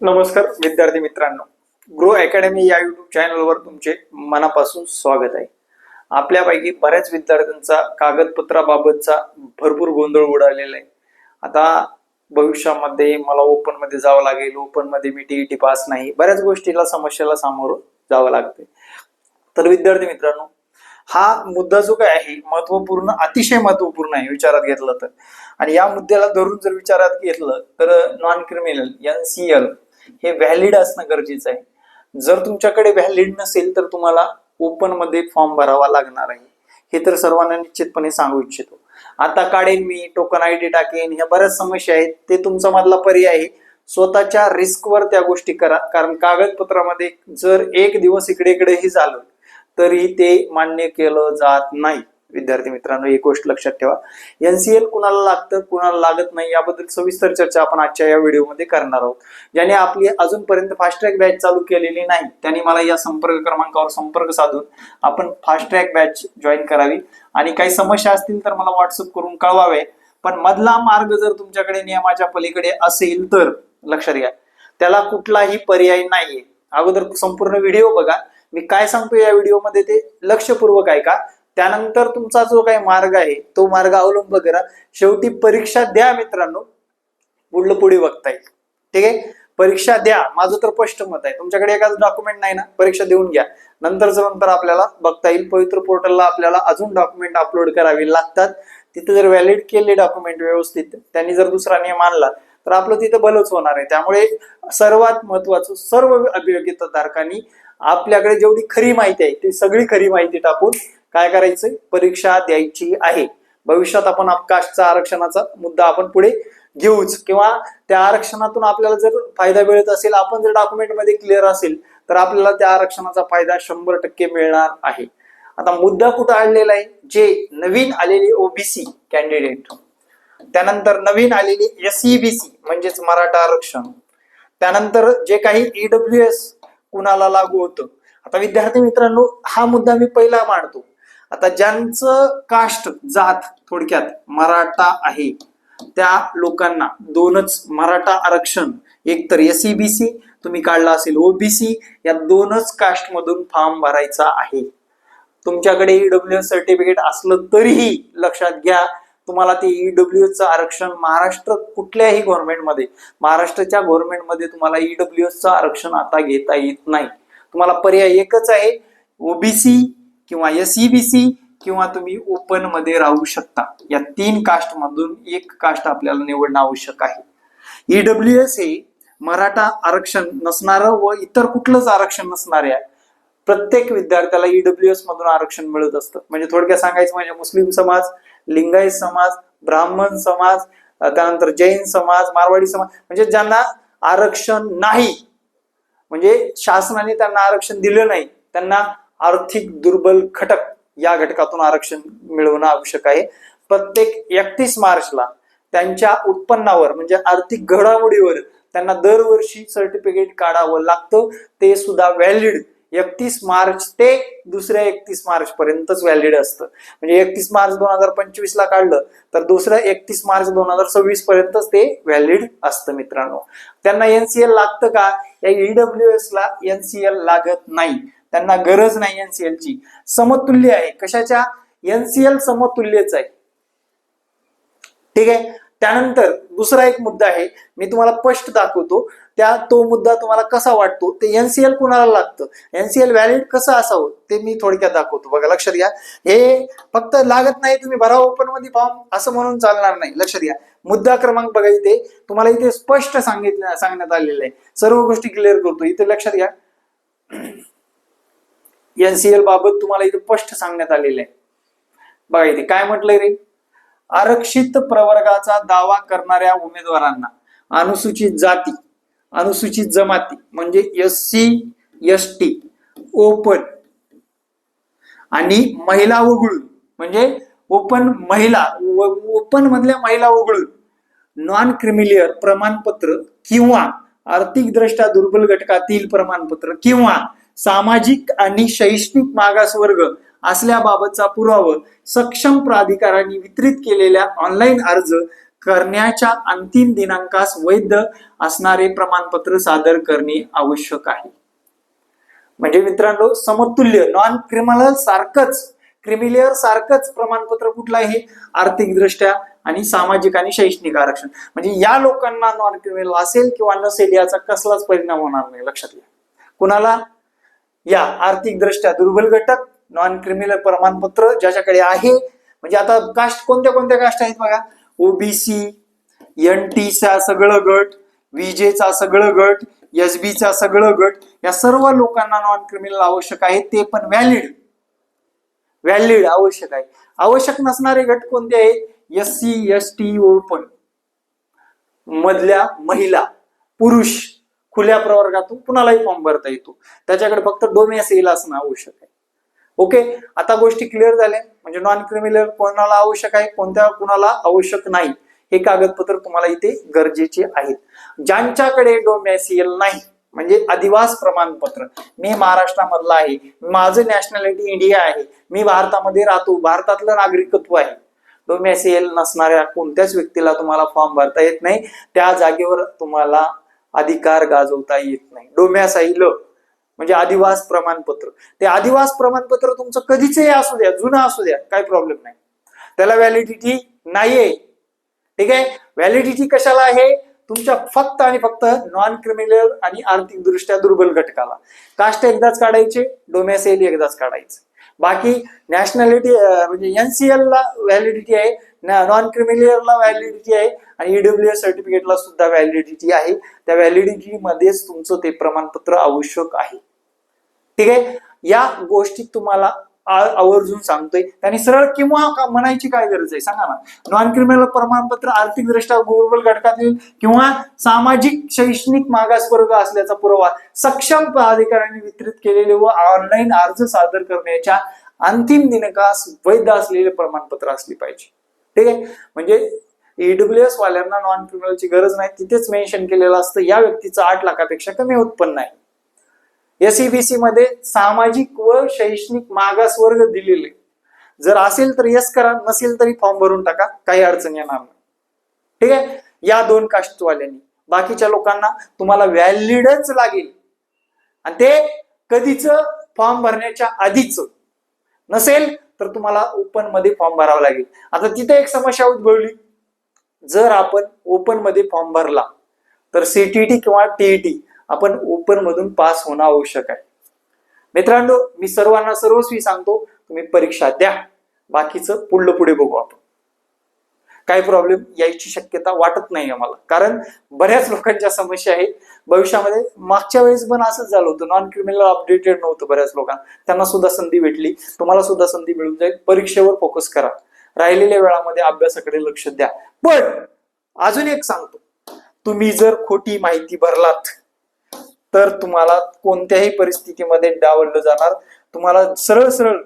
नमस्कार विद्यार्थी मित्रांनो. ग्रो अकॅडमी या युट्यूब चॅनलवर तुमचे मनापासून स्वागत आहे. आपल्यापैकी बऱ्याच विद्यार्थ्यांचा कागदपत्राबाबतचा भरपूर गोंधळ उडालेला आहे. आता भविष्यामध्ये मला ओपनमध्ये जावं लागेल ओपनमध्ये मी टीईटी पास नाही बऱ्याच गोष्टीला समस्येला सामोरं जावं लागते तर विद्यार्थी मित्रांनो हा मुद्दा जो काय आहे महत्त्वपूर्ण अतिशय महत्त्वपूर्ण आहे विचारात घेतलं तर. आणि या मुद्द्याला धरून जर विचारात घेतलं तर non criminal N C L हे व्हॅलिड असणं गरजेचं आहे. जर तुमच्याकडे व्हॅलिड नसेल तर तुम्हाला ओपनमध्ये फॉर्म भरावा लागणार आहे. हे तर सर्वांना निश्चितपणे सांगू इच्छितो. आता काढेन मी टोकन आय डी टाकेन ह्या बऱ्याच समस्या आहेत. ते तुमचा मधला पर्याय आहे. स्वतःच्या रिस्कवर त्या गोष्टी करा. कारण कागदपत्रामध्ये जर एक दिवस इकडे इकडेही झालं तरी ते मान्य केलं जात नाही. विद्यार्थी मित्रांनो एक गोष्ट लक्षात ठेवा. एनसीएल कुणाला लागतं कुणाला लागत नाही याबद्दल सविस्तर चर्चा आपण आजच्या या व्हिडिओमध्ये करणार आहोत. ज्याने आपली अजूनपर्यंत फास्ट ट्रॅक बॅच चालू केलेली नाही त्यांनी मला या संपर्क क्रमांकावर संपर्क साधून आपण फास्ट ट्रॅक बॅच जॉईन करावी. आणि काही समस्या असतील तर मला व्हॉट्सअप करून कळवावे. पण मधला मार्ग जर तुमच्याकडे नियमाच्या पलीकडे असेल तर लक्षात घ्या. त्याला कुठलाही पर्याय नाहीये. अगोदर संपूर्ण व्हिडिओ बघा. मी काय सांगतो या व्हिडिओमध्ये ते लक्षपूर्वक आहे का त्यानंतर तुमचा जो काही मार्ग आहे तो मार्ग अवलंब करा. शेवटी परीक्षा द्या मित्रांनो. पुढलं पुढे बघता येईल. ठीक आहे? परीक्षा द्या. माझं तर स्पष्ट मत आहे. तुमच्याकडे एखादं डॉक्युमेंट नाही ना? परीक्षा देऊन घ्या. नंतरच नंतर आपल्याला बघता येईल. पवित्र पोर्टलला आपल्याला अजून डॉक्युमेंट अपलोड करावे लागतात. तिथे जर व्हॅलिड केले डॉक्युमेंट व्यवस्थित त्यांनी जर दुसरा नियम आणला तर आपलं तिथं भलंच होणार आहे. त्यामुळे सर्वात महत्वाचं सर्व अभियोग्यताधारकांनी आपल्याकडे जेवढी खरी माहिती आहे ती सगळी खरी माहिती टाकून काय करायचं? परीक्षा द्यायची आहे. भविष्यात आपण अवकाशचा आरक्षणाचा मुद्दा आपण पुढे घेऊच. किंवा त्या आरक्षणातून आपल्याला जर फायदा मिळत असेल आपण जर डॉक्युमेंटमध्ये क्लिअर असेल तर आपल्याला त्या आरक्षणाचा फायदा शंभर टक्के मिळणार आहे. आता मुद्दा कुठं आणलेला आहे? जे नवीन आलेले ओबीसी कॅन्डिडेट त्यानंतर नवीन आलेले एसईबीसी म्हणजेच मराठा आरक्षण. त्यानंतर जे काही ईडब्ल्यू एस कुणाला लागू होतं? आता विद्यार्थी मित्रांनो हा मुद्दा मी पहिला मांडतो. आता ज्यांचं कास्ट जात थोडक्यात मराठा आहे त्या लोकांना दोनच मराठा आरक्षण एक तर एसईबीसी तुम्ही काढला असेल ओबीसी या दोनच कास्ट मधून फॉर्म भरायचा आहे. तुमच्याकडे ईडब्ल्यू सर्टिफिकेट असलं तरीही लक्षात घ्या तुम्हाला ते ईडब्ल्यूचं आरक्षण महाराष्ट्र कुठल्याही गव्हर्नमेंटमध्ये महाराष्ट्राच्या गव्हर्नमेंटमध्ये तुम्हाला ईडब्ल्यूचं आरक्षण आता घेता येत नाही. तुम्हाला पर्याय एकच आहे ओबीसी किंवा एस सी किंवा तुम्ही ओपनमध्ये राहू शकता. या तीन कास्ट मधून एक कास्ट आपल्याला निवडणं आवश्यक आहे. ईडब्ल्यू एस हे मराठा आरक्षण नसणारं व इतर कुठलंच आरक्षण नसणाऱ्या प्रत्येक विद्यार्थ्याला ईडब्ल्यू एस मधून आरक्षण मिळत असतं. म्हणजे थोडक्यात सांगायचं म्हणजे मुस्लिम समाज लिंगायत समाज ब्राह्मण समाज त्यानंतर जैन समाज मारवाडी समाज म्हणजे ज्यांना आरक्षण नाही म्हणजे शासनाने त्यांना आरक्षण दिलं नाही त्यांना आर्थिक दुर्बल घटक या घटकातून आरक्षण मिळवणं आवश्यक आहे. प्रत्येक एकतीस मार्चला त्यांच्या उत्पन्नावर म्हणजे आर्थिक घडामोडीवर त्यांना दरवर्षी सर्टिफिकेट काढावं लागतं. ते सुद्धा व्हॅलिड एकतीस मार्च ते दुसऱ्या एकतीस मार्च पर्यंतच व्हॅलिड असतं. म्हणजे एकतीस मार्च दोन हजार पंचवीस ला काढलं तर दुसऱ्या एकतीस मार्च दोन हजार सव्वीस पर्यंतच ते व्हॅलिड असतं मित्रांनो. त्यांना एनसीएल लागतं का? या ईडब्ल्यू एस ला एनसीएल लागत नाही. त्यांना गरज नाही एनसीएल ची. समतुल्य आहे. कशाच्या? एनसीएल समतुल्यच आहे. ठीक आहे? त्यानंतर दुसरा एक मुद्दा आहे. मी तुम्हाला स्पष्ट दाखवतो. त्या तो मुद्दा तुम्हाला कसा वाटतो? ते एनसीएल कुणाला लागतं? एनसीएल व्हॅलिड कसं असावं? ते मी थोडक्यात दाखवतो. बघा लक्षात घ्या. हे फक्त लागत नाही तुम्ही भरा ओपनमध्ये फॉर्म असं म्हणून चालणार नाही. लक्षात घ्या. मुद्दा क्रमांक बघा इथे. तुम्हाला इथे स्पष्ट सांगितलं सांगण्यात आलेलं आहे. सर्व गोष्टी क्लिअर करतो. इथे लक्षात घ्या. एनसीएल बाबत तुम्हाला इथे स्पष्ट सांगण्यात आलेलं आहे. बघा इथे काय म्हटलंय रे? आरक्षित प्रवर्गाचा दावा करणाऱ्या उमेदवारांना अनुसूचित जाती अनुसूचित जमाती म्हणजे S C S T open आणि महिला वगळून म्हणजे ओपन महिला ओपन मधल्या महिला वगळून नॉन क्रिमिलियर प्रमाणपत्र किंवा आर्थिक दृष्ट्या दुर्बल घटकातील प्रमाणपत्र किंवा सामाजिक आणि शैक्षणिक मागासवर्ग असल्याबाबतचा पुरावा सक्षम प्राधिकारांनी वितरित केलेल्या ऑनलाईन अर्ज करण्याच्या अंतिम दिनांकास वैध असणारे प्रमाणपत्र सादर करणे आवश्यक आहे. म्हणजे मित्रांनो समतुल्य नॉन क्रिमिनल सारखंच क्रिमिलियर सारखंच प्रमाणपत्र कुठलं आहे? आर्थिक दृष्ट्या आणि सामाजिक आणि शैक्षणिक आरक्षण. म्हणजे या लोकांना नॉन क्रिमिनल असेल किंवा नसेल याचा कसलाच परिणाम होणार नाही लक्षात घ्या. कुणाला? या आर्थिक दृष्ट्या दुर्बल घटक नॉन क्रिमिनल प्रमाणपत्र ज्याच्याकडे आहे. म्हणजे आता कास्ट कोणत्या कोणत्या कास्ट आहेत बघा? ओबीसी एन टीचा सगळं गट विजेचा सगळं गट एस चा सगळं गट या सर्व लोकांना नॉन क्रिमिनल आवश्यक आहे ते पण व्हॅलिड. व्हॅलिड आवश्यक आहे. आवश्यक नसणारे गट कोणते आहेत S C S T open. मधल्या महिला पुरुष खुल्या प्रवर्गातून कुणालाही फॉर्म भरता येतो. त्याच्याकडे फक्त डोमेस येईल असणं आवश्यक आहे. ओके आता गोष्टी क्लिअर झाल्या. म्हणजे नॉन क्रिमिनल कोणाला आवश्यक आहे कोणत्या कुणाला आवश्यक नाही हे कागदपत्र तुम्हाला इथे गरजेचे आहेत. ज्यांच्याकडे डोमॅसियल नाही म्हणजे अधिवास प्रमाणपत्र. मी महाराष्ट्रामधला आहे माझं नॅशनॅलिटी इंडिया आहे मी भारतामध्ये राहतो भारतातलं नागरिकत्व आहे. डोमॅसियल नसणाऱ्या कोणत्याच व्यक्तीला तुम्हाला फॉर्म भरता येत नाही. त्या जागेवर तुम्हाला अधिकार गाजवता येत नाही. डोमॅसाईल म्हणजे आदिवास प्रमाणपत्र. ते आदिवास प्रमाणपत्र तुमचं कधीचही असू द्या जुनं असू द्या काही प्रॉब्लेम नाही. त्याला व्हॅलिडिटी नाहीये. ठीक आहे? व्हॅलिडिटी कशाला आहे? तुमच्या फक्त आणि फक्त नॉन क्रिमिनल आणि आर्थिक दृष्ट्या दुर्बल घटकाला. कास्ट एकदाच काढायचे डोमॅसेल एकदाच काढायचं. बाकी नॅशनॅलिटी म्हणजे एनसीएल ला व्हॅलिडिटी आहे नॉन क्रिमिनलला व्हॅलिडिटी आहे आणि ईडब्ल्यू एस सर्टिफिकेटला सुद्धा व्हॅलिडिटी आहे. त्या व्हॅलिडिटी मध्येच तुमचं ते प्रमाणपत्र आवश्यक आहे. ठीक आहे? या गोष्टी तुम्हाला आवर्जून सांगतोय. त्यांनी सरळ किंवा का म्हणायची काय गरज आहे? सांगा ना. नॉन क्रिमिनल प्रमाणपत्र आर्थिक दृष्ट्या दुर्बल घटकातील किंवा सामाजिक शैक्षणिक मागासवर्ग असल्याचा पुरावा सक्षम अधिकाऱ्यांनी वितरित केलेले व ऑनलाईन अर्ज सादर करण्याच्या अंतिम दिनकास वैध असलेले प्रमाणपत्र असले पाहिजे. ठीक आहे? म्हणजे ईडब्ल्यू एस वाल्यांना नॉन क्रिमिनलची गरज नाही. तिथेच मेन्शन केलेलं असतं. या व्यक्तीचं आठ लाखापेक्षा कमी उत्पन्न आहे. एसईबीसी मध्ये सामाजिक व शैक्षणिक मागासवर्ग दिलेले. जर असेल तर यस करा नसेल तरी फॉर्म भरून टाका काही अडचण येणार नाही. ठीक आहे? या दोन कास्टवाल्यांनी बाकीच्या लोकांना तुम्हाला व्हॅलिडच लागेल. आणि ते कधीच फॉर्म भरण्याच्या आधीच. नसेल तर तुम्हाला ओपनमध्ये फॉर्म भरावा लागेल. आता तिथे एक समस्या उद्भवली. जर आपण ओपनमध्ये फॉर्म भरला तर सीटीटी किंवा टीईटी आपण ओपन मधून पास होणं आवश्यक आहे. मित्रांनो मी सर्वांना सर्वस्वी सांगतो तुम्ही परीक्षा द्या. बाकीचं पुढलं पुढे बघू आपण. काही प्रॉब्लेम यायची शक्यता वाटत नाही आम्हाला. कारण बऱ्याच लोकांच्या समस्या आहेत. भविष्यामध्ये मागच्या वेळेस पण असंच झालं होतं. नॉन क्रिमिनल अपडेटेड नव्हतं बऱ्याच लोकांना. त्यांना सुद्धा संधी भेटली. तुम्हाला सुद्धा संधी मिळून जाईल परीक्षेवर फोकस करा. राहिलेल्या वेळामध्ये अभ्यासाकडे लक्ष द्या. पण अजून एक सांगतो. तुम्ही जर खोटी माहिती भरलात तर तुम्हाला कोणत्याही परिस्थितीमध्ये डावललं जाणार. तुम्हाला सरळ सरळ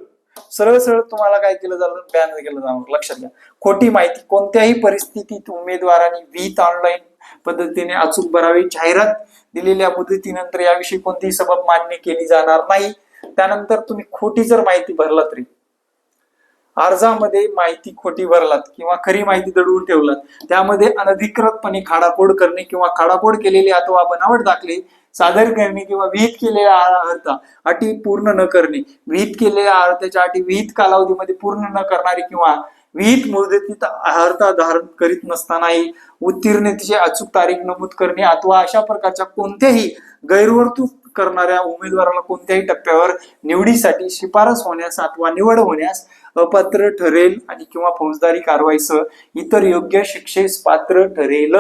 सरळ सरळ तुम्हाला काय केलं जाणार? बॅन केलं जाणार. लक्षात घ्या. खोटी माहिती. कोणत्याही परिस्थितीत उमेदवारांनी विहित ऑनलाईन पद्धतीने अचूक भरावी. जाहिरात दिलेल्या मुदतीनंतर याविषयी कोणतीही सबब मान्य केली जाणार नाही. त्यानंतर तुम्ही खोटी जर माहिती भरला तरी अर्जामध्ये माहिती खोटी भरलात किंवा खरी माहिती दडवून ठेवलात त्यामध्ये अनधिकृतपणे खाडाखोड करणे किंवा खाडाखोड केलेले अथवा बनावट दाखले सादर करणे किंवा विहित केलेल्या अर्थ अटी पूर्ण न करणे. विहित केलेल्या अर्थाच्या अटी विहित कालावधीमध्ये पूर्ण न करणारी किंवा विहित मुदतीत अर्था धारण करीत नसतानाही उत्तीर्णतेची अचूक तारीख नमूद करणे अथवा अशा प्रकारच्या कोणत्याही गैरवर्तूक करणाऱ्या उमेदवाराला कोणत्याही टप्प्यावर निवडीसाठी शिफारस होण्यास अथवा निवड होण्यास अपात्र ठरेल आणि किंवा फौजदारी कारवाईसह इतर योग्य शिक्षेस पात्र ठरेल.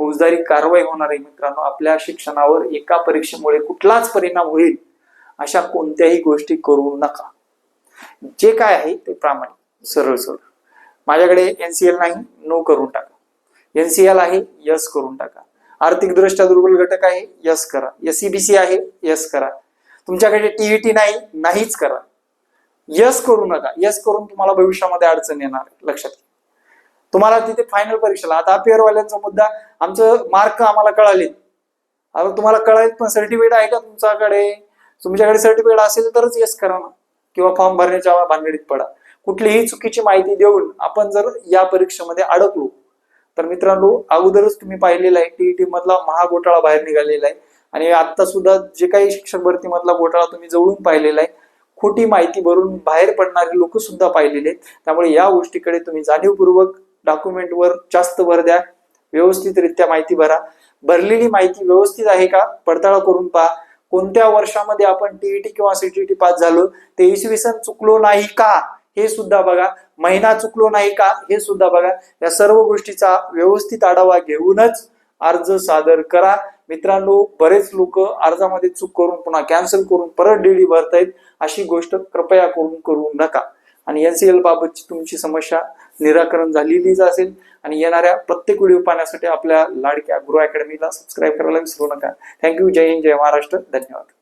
फौजदारी कारवाई होणार आहे मित्रांनो. आपल्या शिक्षणावर एका परीक्षेमुळे कुठलाच परिणाम होईल अशा कोणत्याही गोष्टी करू नका. जे काय आहे ते प्रामाणिक सरळ सरळ. माझ्याकडे एनसीएल नाही नो करून टाका. एनसीएल आहे यस करून टाका. आर्थिकदृष्ट्या दुर्बल घटक आहे यस करा. एसईबीसी आहे यस करा. तुमच्याकडे टीईटी नाही नाहीच करा. यस करू नका. यस करून तुम्हाला भविष्यामध्ये अडचण येणार आहे लक्षात घ्या. तुम्हाला तिथे फायनल परीक्षेला आता पेअरवाल्यांचा मुद्दा आमचं मार्क आम्हाला कळाले. आता तुम्हाला कळाले पण सर्टिफिकेट आहे का तुमच्याकडे? तुमच्याकडे सर्टिफिकेट असेल तरच येस करा ना. किंवा फॉर्म भरण्याच्या भानगडीत पडा. कुठलीही चुकीची माहिती देऊन आपण जर या परीक्षेमध्ये अडकलो तर मित्रांनो अगोदरच तुम्ही पाहिलेलं आहे टीईटी मधला महाघोटाळा बाहेर निघालेला आहे. आणि आता सुद्धा जे काही शिक्षक भरती मधला घोटाळा तुम्ही जवळून पाहिलेला आहे खोटी माहिती भरून बाहेर पडणारे लोक सुद्धा पाहिलेले आहेत. त्यामुळे या गोष्टीकडे तुम्ही जाणीवपूर्वक डॉक्युमेंटवर जास्त भर द्या. व्यवस्थितरित्या माहिती भरा. भरलेली माहिती व्यवस्थित आहे का? पडताळा करून पहा. कोणत्या वर्षामध्ये आपण टीईटी किंवा सीटीटी पास झालो? ते इसवी सन चुकलो नाही का? हे सुद्धा बघा. महिना चुकलो नाही का? हे सुद्धा बघा. या सर्व गोष्टीचा व्यवस्थित आढावा घेऊनच अर्ज सादर करा. मित्रांनो बरेच लोक अर्जामध्ये चूक करून पुन्हा कॅन्सल करून परत डीडी भरतायत. अशी गोष्ट कृपया करून करू नका. आणि एनसीएल बाबतची तुमची समस्या निराकरण झालेलीच असेल आणि येणाऱ्या प्रत्येक व्हिडिओ पाहण्यासाठी आपल्या लाडक्या गुरु अकॅडमीला सबस्क्राईब करायला विसरू नका. थँक्यू जय हिंद जय महाराष्ट्र. धन्यवाद.